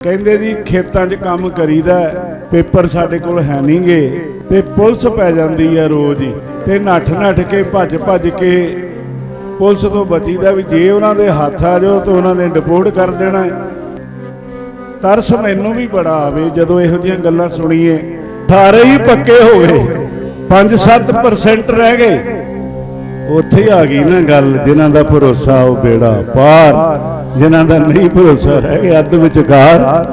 ਕਹਿੰਦੇ ਜੀ ਖੇਤਾਂ 'ਚ ਕੰਮ ਕਰੀਦਾ ਪੇਪਰ ਸਾਡੇ ਕੋਲ ਹੈ ਨਹੀਂਗੇ ਤੇ ਪੁਲਿਸ ਪੈ ਜਾਂਦੀ ਹੈ ਰੋਜ਼ ਹੀ ਤੇ ਨੱਠ ਨੱਠ ਕੇ ਭੱਜ ਭੱਜ ਕੇ ਪੁਲਿਸ ਤੋਂ ਬਚੀਦਾ ਵੀ ਜੇ ਉਹਨਾਂ ਦੇ ਹੱਥ ਆ ਜਾਓ ਤਾਂ ਉਹਨਾਂ ਨੇ ਡਿਪੋਰਟ ਕਰ ਦੇਣਾ ਤਰਸ ਮੈਨੂੰ ਵੀ ਬੜਾ ਆਵੇ ਜਦੋਂ ਇਹੋ ਜਿਹੀਆਂ ਗੱਲਾਂ ਸੁਣੀਏ। ਸਾਰੇ ਹੀ ਪੱਕੇ ਹੋ ਗਏ 5-7% ਰਹਿ ਗਏ। ਉੱਥੇ ਆ ਗਈ ਨਾ ਗੱਲ, ਜਿਨ੍ਹਾਂ ਦਾ ਭਰੋਸਾ ਉਹ ਬੇੜਾ ਪਾਰ, ਜਿਨ੍ਹਾਂ ਦਾ ਨਹੀਂ ਭਰੋਸਾ ਰਹਿ ਗਿਆ ਅੱਧ ਵਿਚਕਾਰ।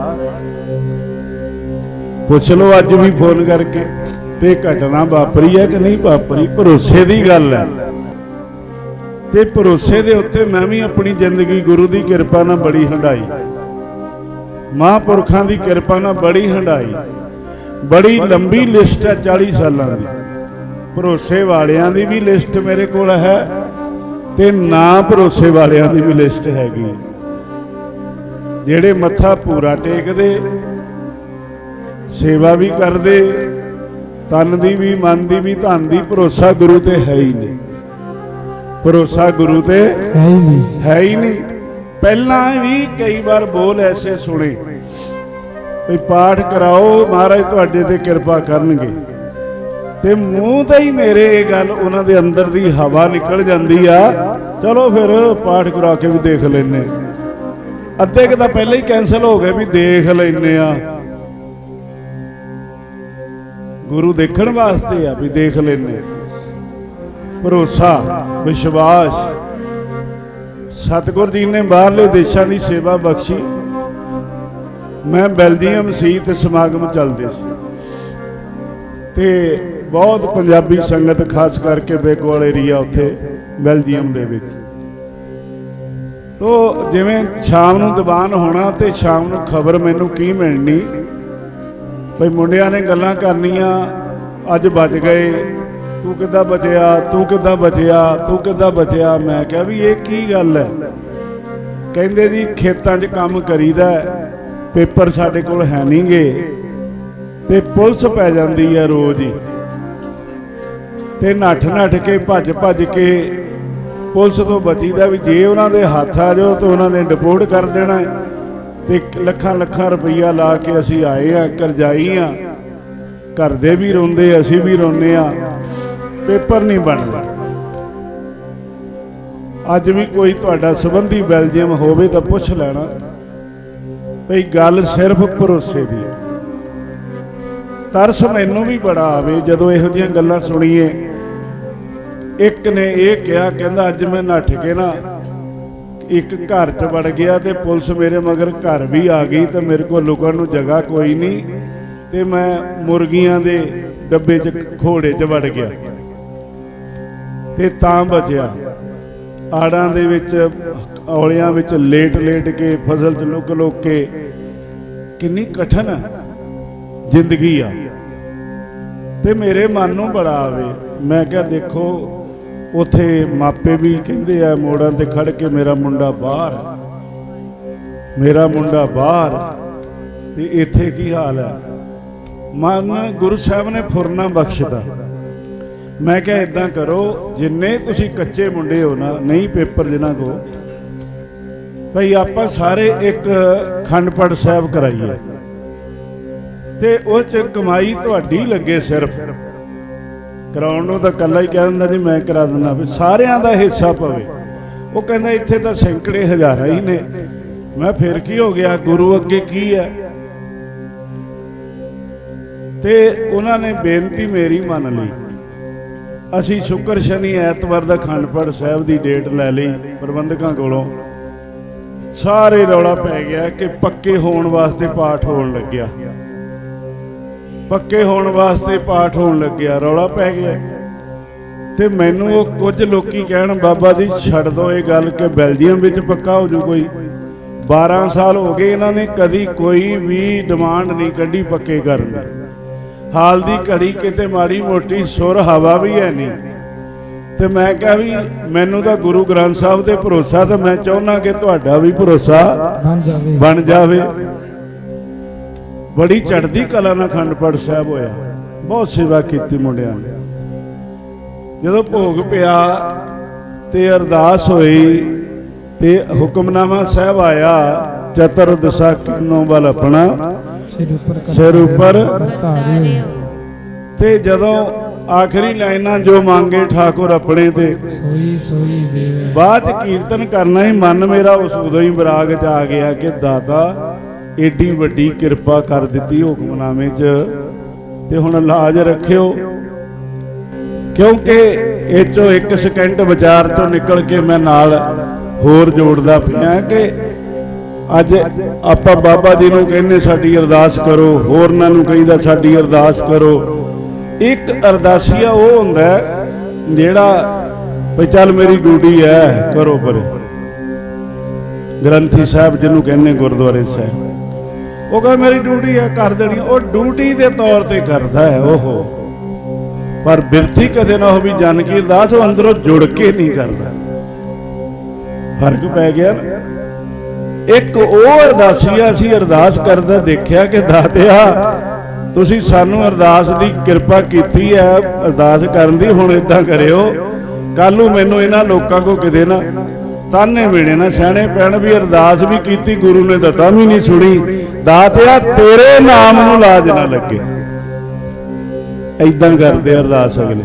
ਪੁੱਛ ਲਓ, ਅੱਜ ਵੀ ਫੋਨ ਕਰਕੇ ਤੇ ਘਟਨਾ ਵਾਪਰੀ ਹੈ ਕਿ ਨਹੀਂ ਵਾਪਰੀ? ਭਰੋਸੇ ਦੀ ਗੱਲ ਹੈ। ਤੇ ਭਰੋਸੇ ਦੇ ਉੱਤੇ ਮੈਂ ਵੀ ਆਪਣੀ ਜ਼ਿੰਦਗੀ ਗੁਰੂ ਦੀ ਕਿਰਪਾ ਨਾਲ ਬੜੀ ਹੰਡਾਈ। ਮਹਾਂਪੁਰਖਾਂ ਦੀ ਕਿਰਪਾ ਨਾਲ ਬੜੀ ਹੰਡਾਈ। ਬੜੀ ਲੰਬੀ ਲਿਸਟ ਹੈ 40 ਸਾਲਾਂ ਦੀ। ਭਰੋਸੇ ਵਾਲਿਆਂ ਦੀ ਵੀ ਲਿਸਟ ਮੇਰੇ ਕੋਲ ਹੈ ਤੇ ਨਾ ਭਰੋਸੇ ਵਾਲਿਆਂ ਦੀ ਵੀ ਲਿਸਟ ਹੈਗੀ। ਜਿਹੜੇ ਮੱਥਾ ਪੂਰਾ ਟੇਕਦੇ ਸੇਵਾ ਵੀ ਕਰਦੇ ਤਨ ਦੀ ਵੀ ਮਨ ਦੀ ਵੀ ਧਨ ਦੀ ਭਰੋਸਾ ਗੁਰੂ ਤੇ ਹੈ ਹੀ ਨਹੀਂ। ਭਰੋਸਾ ਗੁਰੂ ਤੇ ਹੈ ਹੀ ਨਹੀਂ। ਹੈ ਹੀ ਨਹੀਂ। ਪਹਿਲਾਂ ਵੀ ਕਈ ਵਾਰ ਬੋਲ ਐਸੇ ਸੁਣੇ ਵੀ ਪਾਠ ਕਰਾਓ ਮਹਾਰਾਜ ਤੁਹਾਡੇ ਤੇ ਕਿਰਪਾ ਕਰਨਗੇ। ਤੇ ਮੂੰਹ ਤੇ ਹੀ ਮੇਰੇ ਇਹ ਗੱਲ ਉਹਨਾਂ ਦੇ ਅੰਦਰ ਦੀ ਹਵਾ ਨਿਕਲ ਜਾਂਦੀ ਆ। ਚਲੋ ਫਿਰ ਪਾਠ ਕਰਾ ਕੇ ਵੀ ਦੇਖ ਲੈਨੇ ਅੱਧੇ ਕਿ ਤਾਂ ਪਹਿਲਾਂ ਹੀ ਕੈਨਸਲ ਹੋ ਗਏ ਵੀ ਦੇਖ ਲੈਨੇ ਆ। ਗੁਰੂ ਦੇਖਣ ਵਾਸਤੇ ਆ ਵੀ ਦੇਖ ਲੈਨੇ ਭਰੋਸਾ, ਵਿਸ਼ਵਾਸ। ਸਤਿਗੁਰ ਜੀ ਨੇ ਬਾਹਰਲੇ ਦੇਸ਼ਾਂ ਦੀ ਸੇਵਾ ਬਖਸ਼ੀ। ਮੈਂ ਬੈਲਜੀਅਮ ਸੀ ਤੇ ਸਮਾਗਮ ਚੱਲਦੇ ਸੀ। ਤੇ ਬਹੁਤ ਪੰਜਾਬੀ ਸੰਗਤ ਖਾਸ ਕਰਕੇ ਬੇਕਵਾਲ ਏਰੀਆ ਉੱਥੇ, ਬੈਲਜੀਅਮ ਦੇ ਵਿੱਚ। ਤੋ ਜਿਵੇਂ ਸ਼ਾਮ ਨੂੰ ਦੀਵਾਨ ਹੋਣਾ ਤੇ ਸ਼ਾਮ ਨੂੰ ਖਬਰ ਮੈਨੂੰ ਕੀ ਮਿਲਣੀ? ਭਈ ਮੁੰਡਿਆਂ ਨੇ ਗੱਲਾਂ ਕਰਨੀਆਂ, ਅੱਜ ਬਚ ਗਏ, ਤੂੰ ਕਿੱਦਾਂ ਬਚਿਆ, ਤੂੰ ਕਿੱਦਾਂ ਬਚਿਆ, ਤੂੰ ਕਿੱਦਾਂ ਬਚਿਆ? ਮੈਂ ਕਿਹਾ ਵੀ ਇਹ ਕੀ ਗੱਲ ਹੈ? ਕਹਿੰਦੇ ਜੀ, ਖੇਤਾਂ 'ਚ ਕੰਮ ਕਰੀਦਾ ਪੇਪਰ ਸਾਡੇ ਕੋਲ ਹੈ ਨਹੀਂਗੇ ਤੇ ਪੁਲਿਸ ਪੈ ਜਾਂਦੀ ਹੈ ਰੋਜ਼ ਹੀ। ਤੇ ਨੱਠ ਨੱਠ ਕੇ ਭੱਜ ਭੱਜ ਕੇ ਪੁਲਿਸ ਤੋਂ ਬਚੀਦਾ ਵੀ ਜੇ ਉਹਨਾਂ ਦੇ ਹੱਥ ਆ ਜਾਓ ਤਾਂ ਉਹਨਾਂ ਨੇ ਡਿਪੋਰਟ ਕਰ ਦੇਣਾ ਹੈ। ਤੇ ਲੱਖਾਂ ਲੱਖਾਂ ਰੁਪਈਆ ਲਾ ਕੇ ਅਸੀਂ ਆਏ ਆ ਕਰਜ਼ਾਈ ਆ ਘਰ ਦੇ ਵੀ ਰੋਂਦੇ, ਅਸੀਂ ਵੀ ਰੋਂਦੇ ਆ ਪੇਪਰ ਨਹੀਂ ਬਣਦਾ। ਅੱਜ ਵੀ ਕੋਈ ਤੁਹਾਡਾ ਸੰਬੰਧੀ ਬੈਲਜੀਅਮ ਹੋਵੇ ਤਾਂ ਪੁੱਛ ਲੈਣਾ। ਭਈ ਗੱਲ ਸਿਰਫ ਭਰੋਸੇ ਦੀ ਤਰਸ ਮੈਨੂੰ ਵੀ ਬੜਾ ਆਵੇ ਜਦੋਂ ਇਹੋ ਜਿਹੀਆਂ ਗੱਲਾਂ ਸੁਣੀਏ। ਇੱਕ ਨੇ ਇਹ ਕਿਹਾ, ਕਹਿੰਦਾ ਅੱਜ ਮੈਂ ਨੱਠ ਕੇ ਨਾ ਇੱਕ ਘਰ 'ਚ ਵੜ ਗਿਆ ਤੇ ਪੁਲਿਸ ਮੇਰੇ ਮਗਰ ਘਰ ਵੀ ਆ ਗਈ ਤੇ ਮੇਰੇ ਕੋਲ ਲੁਕਣ ਨੂੰ ਜਗ੍ਹਾ ਕੋਈ ਨਹੀਂ ਤੇ ਮੈਂ ਮੁਰਗੀਆਂ ਦੇ ਡੱਬੇ 'ਚ ਘੋੜੇ 'ਚ ਵੜ ਗਿਆ ਤੇ ਤਾਂ ਬਚਿਆ। ਆੜਾਂ ਦੇ ਵਿੱਚ, ਔਲਿਆਂ ਵਿੱਚ ਲੇਟ ਲੇਟ ਕੇ, ਫਸਲ 'ਚ ਲੁਕ ਲੁਕ ਕੇ ਕਿੰਨੀ ਕਠਨ ਜ਼ਿੰਦਗੀ ਆ। ਤੇ ਮੇਰੇ ਮਨ ਨੂੰ ਬੜਾ ਆਵੇ। ਮੈਂ ਕਿਹਾ ਦੇਖੋ ਉਥੇ ਮਾਪੇ ਵੀ ਕਹਿੰਦੇ ਆ, ਮੋੜਾਂ ਤੇ ਖੜ ਕੇ ਮੇਰਾ ਮੁੰਡਾ ਬਾਹਰ ਮੇਰਾ ਮੁੰਡਾ ਬਾਹਰ ਤੇ ਇੱਥੇ ਕੀ ਹਾਲ ਹੈ? ਮਨ ਗੁਰੂ ਸਾਹਿਬ ਨੇ ਫੁਰਨਾ ਬਖਸ਼ਦਾ। ਮੈਂ ਕਿਹਾ ਇਦਾਂ ਕਰੋ, ਜਿੰਨੇ ਤੁਸੀਂ ਕੱਚੇ ਮੁੰਡੇ ਹੋ ਨਾ, ਨਹੀਂ ਪੇਪਰ ਜਿਨ੍ਹਾਂ ਕੋ ਭਈ ਆਪਾਂ ਸਾਰੇ ਇੱਕ ਖੰਡਪੜ ਸਾਹਿਬ ਕਰਾਈਏ। ਤੇ ਉਹ ਚ ਕਮਾਈ ਤੁਹਾਡੀ ਲੱਗੇ ਸਿਰਫ। ਕਰਾਉਣ ਨੂੰ ਤਾਂ ਕੱਲਾ ਹੀ ਕਹਿ ਦਿੰਦਾ ਜੀ, ਮੈਂ ਕਰਾ ਦਿੰਦਾ। ਵੀ ਸਾਰਿਆਂ ਦਾ ਹਿੱਸਾ ਪਵੇ। ਉਹ ਕਹਿੰਦਾ, ਇੱਥੇ ਤਾਂ ਸੈਂਕੜੇ ਹਜ਼ਾਰਾਂ ਹੀ ਨੇ। ਮੈਂ ਫਿਰ ਕੀ ਹੋ ਗਿਆ? ਗੁਰੂ ਅੱਗੇ ਕੀ ਹੈ? ਤੇ ਉਹਨਾਂ ਨੇ ਬੇਨਤੀ ਮੇਰੀ ਮੰਨ ਲਈ। ਅਸੀਂ ਸ਼ੁੱਕਰ ਸ਼ਨੀ ਐਤਵਾਰ ਦਾ ਖੰਡਪੜ ਸਾਹਿਬ ਦੀ ਡੇਟ ਲੈ ਲਈ ਪ੍ਰਬੰਧਕਾਂ ਕੋਲੋਂ। ਸਾਰੇ ਰੌਲਾ ਪੈ ਗਿਆ ਕਿ ਪੱਕੇ ਹੋਣ ਵਾਸਤੇ ਪਾਠ ਹੋਣ ਲੱਗਿਆ। ਪੱਕੇ ਹੋਣ ਵਾਸਤੇ ਪਾਠ ਹੋਣ ਲੱਗਿਆ ਰੌਲਾ ਪੈ ਗਿਆ। ਤੇ ਮੈਨੂੰ ਉਹ ਕੁਝ ਲੋਕੀ ਕਹਿਣ ਬਾਬਾ ਜੀ ਛੱਡ ਦੋ ਇਹ ਗੱਲ ਕਿ ਬੈਲਜੀਅਮ ਵਿੱਚ ਪੱਕਾ ਹੋ ਜੂ ਕੋਈ। 12 ਸਾਲ ਹੋ ਗਏ ਇਹਨਾਂ ਨੇ ਕਦੀ ਕੋਈ ਵੀ ਡਿਮਾਂਡ ਨਹੀਂ ਕੱਢੀ ਪੱਕੇ ਕਰਨ ਦੀ। ਹਾਲ ਦੀ ਘੜੀ ਕਿਤੇ ਮਾੜੀ ਮੋਟੀ ਸੁਰ ਹਵਾ ਵੀ ਹੈ ਨਹੀਂ। ਤੇ ਮੈਂ ਕਿਹਾ ਵੀ ਮੈਨੂੰ ਤਾਂ ਗੁਰੂ ਗ੍ਰੰਥ ਸਾਹਿਬ ਤੇ ਭਰੋਸਾ ਤੇ ਮੈਂ ਚਾਹੁੰਦਾ ਕਿ ਤੁਹਾਡਾ ਵੀ ਭਰੋਸਾ ਬਣ ਜਾਵੇ। ਬਣ ਜਾਵੇ। ਬੜੀ ਚੜ੍ਹਦੀ ਕਲਾ ਨਾਲ ਖੰਡਪੜ ਸਾਹਿਬ ਹੋਇਆ। ਬਹੁਤ ਸੇਵਾ ਕੀਤੀ ਮੁੰਡਿਆਂ ਨੇ। ਜਦੋਂ ਭੋਗ ਪਿਆ ਤੇ ਅਰਦਾਸ ਹੋਈ ਤੇ ਹੁਕਮਨਾਮਾ ਸਾਹਿਬ ਆਇਆ ਚਤੁਰ ਦਿਸ਼ਾ ਕਿਨੋਂ ਵੱਲ ਆਪਣਾ ਸਿਰ ਉੱਪਰ ਤੇ ਜਦੋਂ ਆਖਰੀ ਲਾਈਨਾਂ ਜੋ ਮੰਗੇ ਠਾਕੁਰ ਆਪਣੇ ਤੇ। ਸੋਈ ਸੋਈ ਦੇਵੇ। ਬਾਅਦ ਕੀਰਤਨ ਕਰਨਾ ਹੀ ਮਨ ਮੇਰਾ ਉਸ ਉਦੋਂ ਹੀ ਬਰਾਗ ਚ ਆ ਗਿਆ ਕਿ ਦਾਤਾ ਏਡੀ ਵੱਡੀ ਕਿਰਪਾ ਕਰ ਦਿੱਤੀ ਹੁਕਮਨਾਮੇ 'ਚ। ਤੇ ਹੁਣ ਲਾਜ ਰੱਖਿਓ, ਕਿਉਂਕਿ ਇਹ ਚੋਂ ਇੱਕ ਸਕਿੰਟ ਵਿਚਾਰ ਤੋਂ ਨਿਕਲ ਕੇ ਮੈਂ ਨਾਲ ਹੋਰ ਜੋੜਦਾ ਪਿਆ ਕਿ ਅੱਜ ਆਪਾਂ ਬਾਬਾ ਜੀ ਨੂੰ ਕਹਿੰਦੇ, ਸਾਡੀ ਅਰਦਾਸ ਕਰੋ। ਹੋਰਨਾਂ ਨੂੰ ਕਹਿੰਦਾ, ਸਾਡੀ ਅਰਦਾਸ ਕਰੋ। ਇੱਕ ਅਰਦਾਸੀਆ ਉਹ ਹੁੰਦਾ ਜਿਹੜਾ ਵੀ ਚੱਲ ਮੇਰੀ ਡਿਊਟੀ ਹੈ, ਕਰੋ ਪਰੇ। ਗ੍ਰੰਥੀ ਸਾਹਿਬ ਜਿਹਨੂੰ ਕਹਿੰਦੇ ਗੁਰਦੁਆਰੇ ਸਾਹਿਬ। ਉਹ ਕਹਿੰਦਾ, ਮੇਰੀ ਡਿਊਟੀ ਹੈ ਕਰ ਦੇਣੀ। ਉਹ ਡਿਊਟੀ ਦੇ ਤੌਰ ਤੇ ਕਰਦਾ ਹੈ ਉਹ ਪਰ ਬਿਰਥੀ ਕਦੇ ਨਾ ਹੋ ਵੀ ਜਨ ਅਰਦਾਸ ਉਹ ਅੰਦਰੋਂ ਜੁੜ ਕੇ ਨਹੀਂ ਕਰਦਾ। ਫ਼ਰਕ ਪੈ ਗਿਆ ਇੱਕ ਉਹ ਅਰਦਾਸੀਆ ਸੀ ਅਰਦਾਸ ਕਰਦਾ ਦੇਖਿਆ ਕਿ ਦਾਤਿਆ, ਤੁਸੀਂ ਸਾਨੂੰ ਅਰਦਾਸ ਦੀ ਕਿਰਪਾ ਕੀਤੀ ਹੈ ਅਰਦਾਸ ਕਰਨ ਦੀ, ਹੁਣ ਇਦਾਂ ਕਰਿਓ। ਕੱਲ ਨੂੰ ਮੈਨੂੰ ਇਹਨਾਂ ਲੋਕਾਂ ਕੋ ਕਿਤੇ ਨਾ ਤਾਨੇ ਮਿਲੇ ਨਾ, ਸਿਆਣੇ ਪੈਣ ਵੀ ਅਰਦਾਸ ਵੀ ਕੀਤੀ, ਗੁਰੂ ਨੇ ਤਾਂ ਤਾਂ ਵੀ ਨਹੀਂ ਸੁਣੀ। ਦਾਤਿਆ ਤੇਰੇ ਨਾਮ ਨੂੰ ਲਾਜ ਨਾ ਲੱਗੇ। ਐਦਾਂ ਕਰਦੇ ਅਰਦਾਸ ਅਗਲੇ।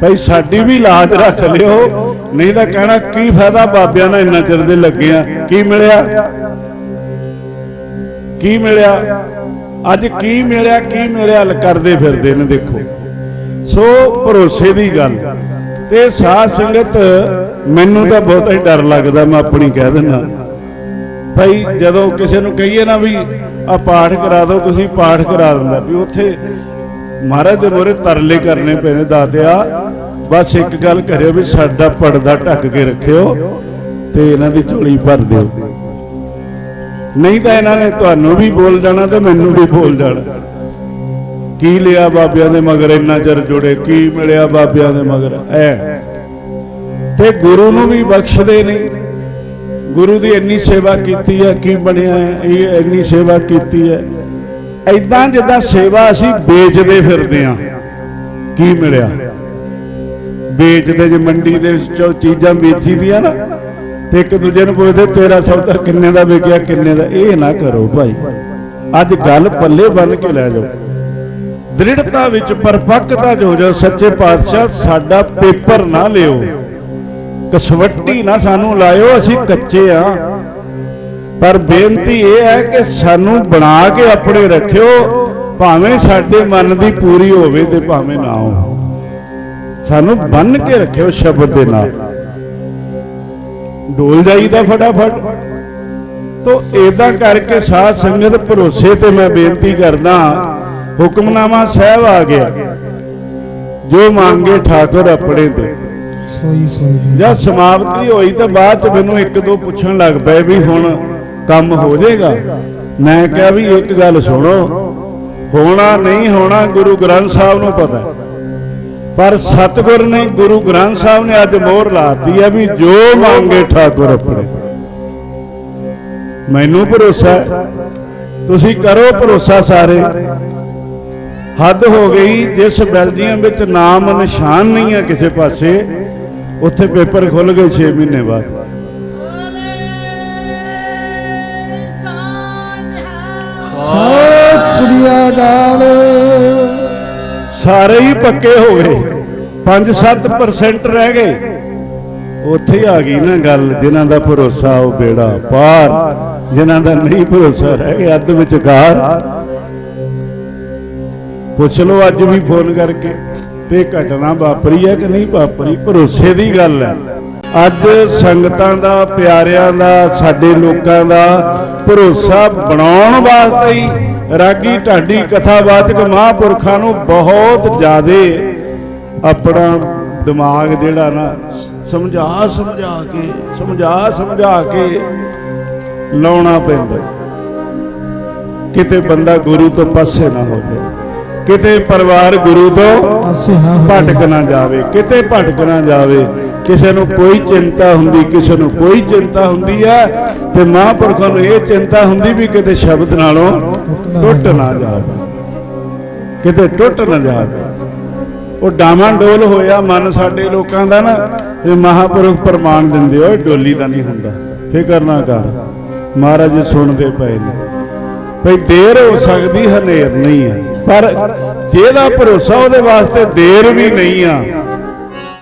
ਭਾਈ ਸਾਡੀ ਵੀ ਲਾਜ ਰੱਖ ਲਿਓ, ਨਹੀਂ ਤਾਂ ਕਹਿਣਾ ਕੀ ਫਾਇਦਾ ਬਾਬਿਆਂ ਨਾਲ ਇੰਨਾ ਚਿਰ ਦੇ ਲੱਗੇ ਆ, ਕੀ ਮਿਲਿਆ? ਕੀ ਮਿਲਿਆ? ਅੱਜ ਕੀ ਮਿਲਿਆ ਕੀ ਮਿਲਿਆ? ਕਰਦੇ ਫਿਰਦੇ ਨੇ ਦੇਖੋ। ਸੋ ਭਰੋਸੇ ਦੀ ਗੱਲ। ਤੇ ਸਾਧ ਸੰਗਤ, ਮੈਨੂੰ ਤਾਂ ਬਹੁਤਾ ਹੀ ਡਰ ਲੱਗਦਾ, ਮੈਂ ਆਪਣੀ ਕਹਿ ਦਿੰਦਾ। ਭਾਈ ਜਦੋਂ ਕਿਸੇ ਨੂੰ ਕਹੀਏ ਨਾ ਵੀ ਆ ਪਾਠ ਕਰਾ ਦਿਓ, ਤੁਸੀਂ ਪਾਠ ਕਰਾ ਦਿੰਦਾ। ਵੀ ਉੱਥੇ ਮਹਾਰਾਜ ਦੇ ਮੋਰੇ ਤਰਲੇ ਕਰਨੇ ਪੈਣੇ ਦਾਤਿਆ ਬਸ ਇੱਕ ਗੱਲ ਕਰਿਓ ਵੀ ਸਾਡਾ ਪਰਦਾ ਢੱਕ ਕੇ ਰੱਖਿਓ ਤੇ ਇਹਨਾਂ ਦੀ ਝੋਲੀ ਭਰ ਦਿਓ। ਨਹੀਂ ਤਾਂ ਇਹਨਾਂ ਨੇ ਤੁਹਾਨੂੰ ਵੀ ਬੋਲ ਜਾਣਾ ਤੇ ਮੈਨੂੰ ਵੀ ਬੋਲ ਜਾਣਾ। ਕੀ ਲਿਆ ਬਾਬਿਆਂ ਦੇ ਮਗਰ ਇੰਨਾ ਚਿਰ ਜੁੜੇ, ਕੀ ਮਿਲਿਆ ਬਾਬਿਆਂ ਦੇ ਮਗਰ? ਐ। ਤੇ ਗੁਰੂ ਨੂੰ ਵੀ ਬਖਸ਼ਦੇ ਨਹੀਂ। ਗੁਰੂ ਦੀ ਇੰਨੀ ਸੇਵਾ ਕੀਤੀ ਹੈ, ਕੀ ਬਣਿਆ ਹੈ, ਇਹ ਇੰਨੀ ਸੇਵਾ ਕੀਤੀ ਹੈ। ਐਦਾਂ ਜਿੱਦਾਂ ਸੇਵਾ ਅਸੀਂ ਵੇਚਦੇ ਫਿਰਦੇ ਆ ਕੀ ਮਿਲਿਆ? ਵੇਚਦੇ ਜੇ ਮੰਡੀ ਦੇ ਵਿੱਚੋਂ ਚੀਜ਼ਾਂ ਵੇਚੀ ਦੀਆਂ ਨਾ, ਤੇ ਇੱਕ ਦੂਜੇ ਨੂੰ ਪੁੱਛਦੇ, ਤੇਰਾ ਸੌਦਾ ਕਿੰਨੇ ਦਾ ਵਿਕਿਆ ਕਿੰਨੇ ਦਾ? ਇਹ ਨਾ ਕਰੋ ਭਾਈ। ਅੱਜ ਗੱਲ ਪੱਲੇ ਬੰਨ ਕੇ ਲੈ ਜਾਓ। ਦ੍ਰਿੜਤਾ ਵਿੱਚ ਪਰਪੱਕਤਾ ਜੋ ਜੋ ਸੱਚੇ ਪਾਤਸ਼ਾਹ, ਸਾਡਾ ਪੇਪਰ ਨਾ ਲਿਓ। ਕਸਵੱਟੀ ਨਾ ਸਾਨੂੰ ਲਾਇਓ, ਅਸੀਂ ਕੱਚੇ ਆ। ਪਰ ਬੇਨਤੀ ਇਹ ਹੈ ਕਿ ਸਾਨੂੰ ਬਣਾ ਕੇ ਆਪਣੇ ਰੱਖਿਓ, ਭਾਵੇਂ ਸਾਡੇ ਮਨ ਦੀ ਪੂਰੀ ਹੋਵੇ ਤੇ ਭਾਵੇਂ ਨਾ ਹੋਵੇ। ਸਾਨੂੰ ਬੰਨ ਕੇ ਰੱਖਿਓ ਸ਼ਬਦ ਦੇ ਨਾਲ। ਡੋਲ ਜਾਈਦਾ ਫਟਾਫਟ। ਤੋ ਏਦਾਂ ਕਰਕੇ ਸਾਧ ਸੰਗਤ ਭਰੋਸੇ ਤੇ ਮੈਂ ਬੇਨਤੀ ਕਰਦਾ ਹੁਕਮਨਾਮਾ ਸਾਹਿਬ ਆ ਗਿਆ। ਜੋ ਮੰਗੇ ਠਾਕੁਰ ਆਪਣੇ ਤੇ। ਸੋਈ ਸੋਈ ਜਦ ਸਮਾਪਤੀ ਹੋਈ ਤਾਂ ਬਾਅਦ ਚ ਮੈਨੂੰ ਇੱਕ ਦੋ ਪੁੱਛਣ ਲੱਗ ਪਏ ਵੀ ਹੁਣ ਕੰਮ ਹੋ ਜਾਏਗਾ। ਮੈਂ ਕਿਹਾ ਵੀ ਇੱਕ ਗੱਲ ਸੁਣੋ, ਹੋਣਾ ਨਹੀਂ ਹੋਣਾ ਗੁਰੂ ਗ੍ਰੰਥ ਸਾਹਿਬ ਨੂੰ ਪਤਾ ਪਰ ਸਤਿਗੁਰ ਨੇ ਗੁਰੂ ਗ੍ਰੰਥ ਸਾਹਿਬ ਨੇ ਅੱਜ ਮੋਹਰ ਲਾਤੀ ਹੈ ਵੀ ਜੋ ਮੰਗੇ ਠਾਕੁਰ ਆਪਣੇ। ਮੈਨੂੰ ਭਰੋਸਾ ਤੁਸੀਂ ਕਰੋ ਭਰੋਸਾ ਸਾਰੇ। ਹੱਦ ਹੋ ਗਈ, ਜਿਸ ਬੈਲਜੀਅਮ ਵਿੱਚ ਨਾਮ ਨਿਸ਼ਾਨ ਨਹੀਂ ਹੈ ਕਿਸੇ ਪਾਸੇ ਉੱਥੇ ਪੇਪਰ ਖੁੱਲ ਗਏ 6 ਮਹੀਨੇ ਬਾਅਦ। ਸਤਿ ਸ੍ਰੀ ਅਕਾਲ। ਸਾਰੇ ਹੀ ਪੱਕੇ ਹੋ ਗਏ। 5-7% ਰਹਿ ਗਏ। ਉੱਥੇ ਆ ਗਈ ਨਾ ਗੱਲ ਜਿਨ੍ਹਾਂ ਦਾ ਭਰੋਸਾ ਉਹ ਬੇੜਾ ਪਾਰ ਜਿਨ੍ਹਾਂ ਦਾ ਨਹੀਂ ਭਰੋਸਾ ਰਹਿ ਗਿਆ ਅੱਧ ਵਿਚਕਾਰ। ਪੁੱਛ ਲਓ ਅੱਜ ਵੀ ਫੋਨ ਕਰਕੇ। ਤੇ ਘਟਨਾ ਵਾਪਰੀ ਹੈ ਕਿ ਨਹੀਂ ਵਾਪਰੀ, ਭਰੋਸੇ ਦੀ ਗੱਲ ਹੈ। ਅੱਜ ਸੰਗਤਾਂ ਦਾ, ਪਿਆਰਿਆਂ ਦਾ, ਸਾਡੇ ਲੋਕਾਂ ਦਾ ਭਰੋਸਾ ਬਣਾਉਣ ਵਾਸਤੇ ਹੀ ਰਾਗੀ ਢਾਡੀ ਕਥਾਵਾਚਕ ਮਹਾਂਪੁਰਖਾਂ ਨੂੰ ਬਹੁਤ ਜ਼ਿਆਦੇ ਆਪਣਾ ਦਿਮਾਗ ਜਿਹੜਾ ਨਾ, ਸਮਝਾ ਸਮਝਾ ਕੇ, ਸਮਝਾ ਸਮਝਾ ਕੇ ਲਾਉਣਾ ਪੈਂਦਾ। ਕਿਤੇ ਬੰਦਾ ਗੁਰੂ ਤੋਂ ਪਾਸੇ ਨਾ ਹੋ ਜਾਏ ਕਿਤੇ ਪਰਿਵਾਰ ਗੁਰੂ ਤੋਂ। ਭਟਕ ਨਾ ਜਾਵੇ ਕਿਤੇ ਭਟਕ ਨਾ ਜਾਵੇ। ਕਿਸੇ ਨੂੰ ਕੋਈ ਚਿੰਤਾ ਹੁੰਦੀ ਕਿਸੇ ਨੂੰ ਕੋਈ ਚਿੰਤਾ ਹੁੰਦੀ ਹੈ ਤੇ ਮਹਾਂਪੁਰਖਾਂ ਨੂੰ ਇਹ ਚਿੰਤਾ ਹੁੰਦੀ ਵੀ ਕਿਤੇ ਸ਼ਬਦ ਨਾਲੋਂ ਟੁੱਟ ਨਾ ਜਾਵੇ। ਕਿਤੇ ਟੁੱਟ ਨਾ ਜਾਵੇ। ਉਹ ਡਾਵਾਂ ਡੋਲ ਹੋਇਆ ਮਨ ਸਾਡੇ ਲੋਕਾਂ ਦਾ ਨਾ ਇਹ ਮਹਾਂਪੁਰਖ ਪ੍ਰਮਾਣ ਦਿੰਦੇ ਓਏ ਡੋਲੀ ਦਾ ਨਹੀਂ ਹੁੰਦਾ। ਫਿਕਰ ਨਾ ਕਰ ਮਹਾਰਾਜ ਸੁਣਦੇ ਪਏ ਨੇ। ਭਈ ਦੇਰ ਹੋ ਸਕਦੀ ਹਨੇਰ ਨਹੀਂ ਆ। ਪਰ ਜਿਹਦਾ ਭਰੋਸਾ ਉਹਦੇ ਵਾਸਤੇ ਦੇਰ ਵੀ ਨਹੀਂ ਆ